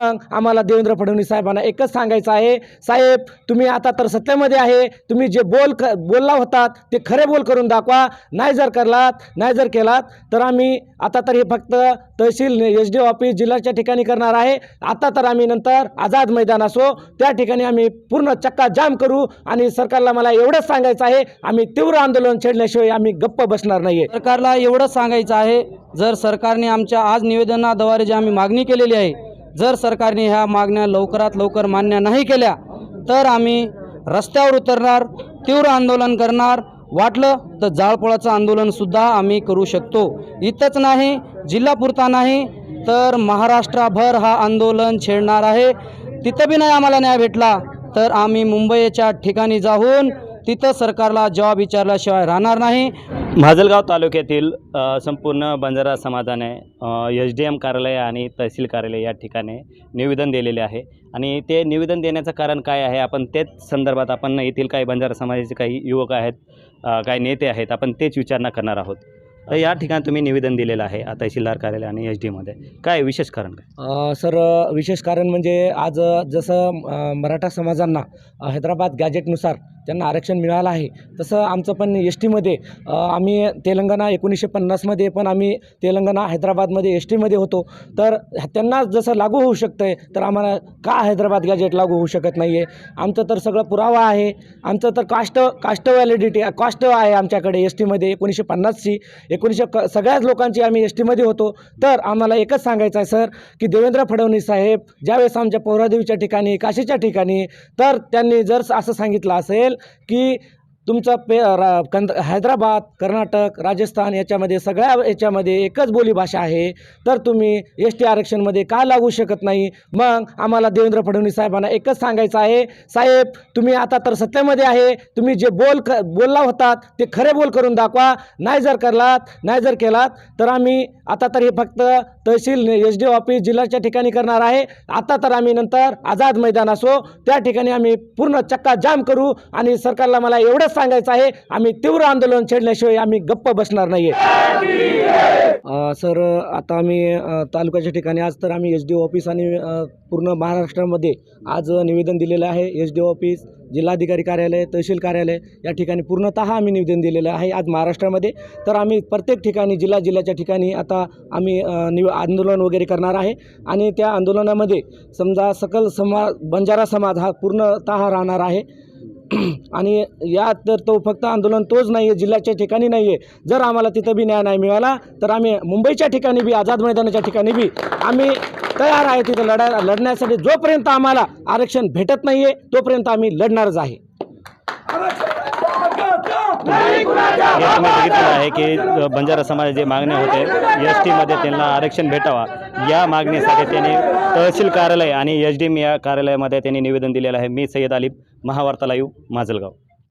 मग आम्हाला देवेंद्र फडणवीस साहेबांना एकच सांगायचं आहे. साहेब तुम्ही आता तर सत्तेमध्ये आहे. तुम्ही जे बोल क बोलला होतात ते खरे बोल करून दाखवा. नाही जर करलात नाही जर केलात तर आम्ही आता तर हे फक्त तहसील एच डी ऑफिस जिल्ह्याच्या ठिकाणी करणार आहे. आता तर आम्ही नंतर आझाद मैदान असो त्या ठिकाणी आम्ही पूर्ण चक्का जाम करू आणि सरकारला मला एवढंच सांगायचं आहे आम्ही तीव्र आंदोलन छेडल्याशिवाय आम्ही गप्प बसणार नाही आहे सरकारला एवढंच सांगायचं आहे जर सरकारने आमच्या आज निवेदनाद्वारे जी आम्ही मागणी केलेली आहे जर सरकारने ह्या मागण्या लवकरात लवकर मान्य नाही केल्या तर आम्ही रस्त्यावर उतरणार तीव्र आंदोलन करणार वाटलं तर जाळपोळाचं आंदोलनसुद्धा आम्ही करू शकतो. इथंच नाही जिल्हापुरता नाही तर महाराष्ट्रभर हा आंदोलन छेडणार आहे. तिथं बी नाही आम्हाला न्याय भेटला तर आम्ही मुंबईच्या ठिकाणी जाऊन तिथं सरकारला जॉब विचारल्याशिवाय राहणार नाही. माजलगाव तालुक्यातील संपूर्ण बंजारा समाजाने एच डी एम कार्यालय आणि तहसील कार्यालय या ठिकाणी निवेदन दिलेले आहे. आणि ते निवेदन देण्याचं कारण काय आहे? आपण तेच संदर्भात आपण येथील काही बंजारा समाजाचे काही युवक आहेत काही नेते आहेत आपण तेच विचारणा करणार आहोत. तर या ठिकाणी तुम्ही निवेदन दिलेलं आहे आता शिल्लार कार्यालय आणि एच डीमध्ये काय विशेष कारण काय? सर विशेष कारण म्हणजे आज जसं मराठा समाजांना हैदराबाद गॅजेटनुसार त्यांना आरक्षण मिळालं आहे तसं आमचं पण एस टीमध्ये आम्ही तेलंगणा एकोणीसशे पन्नासमध्ये पण आम्ही तेलंगणा हैदराबादमध्ये एस टीमध्ये होतो. तर त्यांना जसं लागू होऊ शकतं आहे तर आम्हाला का हैदराबाद गॅजेट लागू होऊ शकत नाही आहे आमचं तर सगळं पुरावा आहे. आमचं तर कास्ट कास्ट व्हॅलिडिटी कास्ट आहे आमच्याकडे एस टीमध्ये एकोणीसशे पन्नासची एकोणीसशे क सगळ्याच लोकांची आम्ही एस टीमध्ये होतो. तर आम्हाला एकच सांगायचं आहे सर की देवेंद्र फडणवीस साहेब ज्यावेळेस आमच्या पौरादेवीच्या ठिकाणी काशीच्या ठिकाणी तर त्यांनी जर असं सांगितलं असेल की तुमचं पे रा कंद हैदराबाद कर्नाटक राजस्थान याच्यामध्ये सगळ्या याच्यामध्ये एकच बोलीभाषा आहे. तर तुम्ही एस टी आरक्षणमध्ये का लागू शकत नाही? मग आम्हाला देवेंद्र फडणवीस साहेबांना एकच सांगायचं आहे. साहेब तुम्ही आता तर सत्तेमध्ये आहे. तुम्ही जे बोल क बोलला होतात ते खरे बोल करून दाखवा. नाही जर करलात नाही जर केलात तर आम्ही आता तर हे फक्त तहसील एच डी ऑफिस जिल्ह्याच्या ठिकाणी करणार आहे. आता तर आम्ही नंतर आझाद मैदान असो त्या ठिकाणी आम्ही पूर्ण चक्का जाम करू आणि सरकारला मला एवढंच सांगायचं आहे आम्ही तीव्र आंदोलन छेडल्याशिवाय आम्ही गप्प बसणार नाही आहे सर आता आम्ही तालुक्याच्या ठिकाणी आज तर आम्ही एच डी ऑफिस आणि पूर्ण महाराष्ट्रामध्ये आज निवेदन दिलेलं आहे. एच डी ऑफिस जिल्हाधिकारी कार्यालय तहसील कार्यालय या ठिकाणी पूर्णतः आम्ही निवेदन दिलेलं आहे. आज महाराष्ट्रामध्ये तर आम्ही प्रत्येक ठिकाणी जिल्हा जिल्ह्याच्या ठिकाणी आता आम्ही निव आंदोलन वगैरे करणार आहे. आणि त्या आंदोलनामध्ये समजा सकल समाज बंजारा समाज हा पूर्णतः राहणार आहे. आणि या तर तो फक्त आंदोलन तोच नाही आहे जिल्ह्याच्या ठिकाणी नाही आहे जर आम्हाला तिथं बी न्याय नाही मिळाला तर आम्ही मुंबईच्या ठिकाणी बी आझाद मैदानाच्या ठिकाणी बी आम्ही तयार आहे तिथं लढा लढण्यासाठी. जोपर्यंत आम्हाला आरक्षण भेटत नाही आहे तोपर्यंत आम्ही लढणारच आहे. हे तुम्ही बघितलेलं आहे की बंजारा समाज जे मागण्या होते एस टीमध्ये त्यांना आरक्षण भेटावा. या मागणीसाठी त्यांनी तहसील कार्यालय आणि एच डी एम या कार्यालयामध्ये त्यांनी निवेदन दिलेलं आहे. मी सय्यद अलीम महावार्ता लाईव्ह माजलगाव.